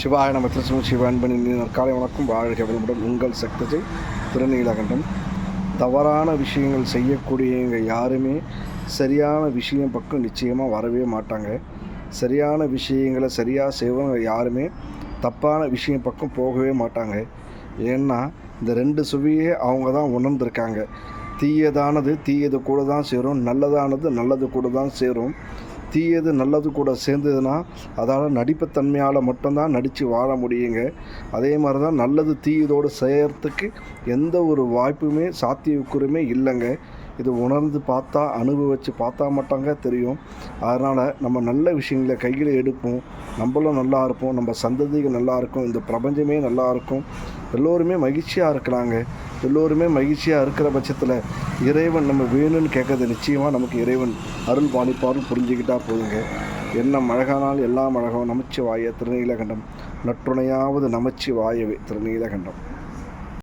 சிவாய நம திருச்சி சிவன்பணி காலை வணக்கம். வாழ்க வளமுடன் உங்கள் சக்தி திருநீலகண்டம் தவறான விஷயங்கள் செய்யக்கூடியவங்க யாருமே சரியான விஷயம் பக்கம் நிச்சயமாக வரவே மாட்டாங்க. சரியான விஷயங்களை சரியாக செய்வங்க யாருமே தப்பான விஷயம் பக்கம் போகவே மாட்டாங்க. ஏன்னா இந்த ரெண்டு சுவையே அவங்க தான் உணர்ந்திருக்காங்க. தீயதானது தீயது கூட தான் சேரும் நல்லதானது நல்லது கூட தான் சேரும். தீயது நல்லது கூட சேர்ந்ததுன்னா அதால் நடிப்புத்தன்மையால் மட்டும்தான் நடித்து வாழ முடியுங்க. அதே மாதிரி தான் நல்லது தீயதோடு செய்கிறதுக்கு எந்த ஒரு வாய்ப்புமே சாத்தியக்கூறுமே இல்லைங்க. இது உணர்ந்து பார்த்தா அனுபவித்து பார்த்தா மட்டாங்க தெரியும். அதனால் நம்ம நல்ல விஷயங்களை கையில் எடுப்போம். நம்மளும் நல்லா இருப்போம். நம்ம சந்ததிகள் நல்லா இருக்கும். இந்த பிரபஞ்சமே நல்லா இருக்கும். எல்லோருமே மகிழ்ச்சியாக இருக்கிறாங்க எல்லோருமே மகிழ்ச்சியாக இருக்கிற பட்சத்தில் இறைவன் நம்ம வேணும்னு கேட்கறது நிச்சயமாக நமக்கு இறைவன் அருள் பாணிப்பாரும் புரிஞ்சுக்கிட்டா போதுங்க. என்ன மழகானால் எல்லாம் மழகம் நமச்சி வாய திருநீலகண்டம். நற்றுணையாவது நமச்சி வாயவே திருநீலகண்டம்.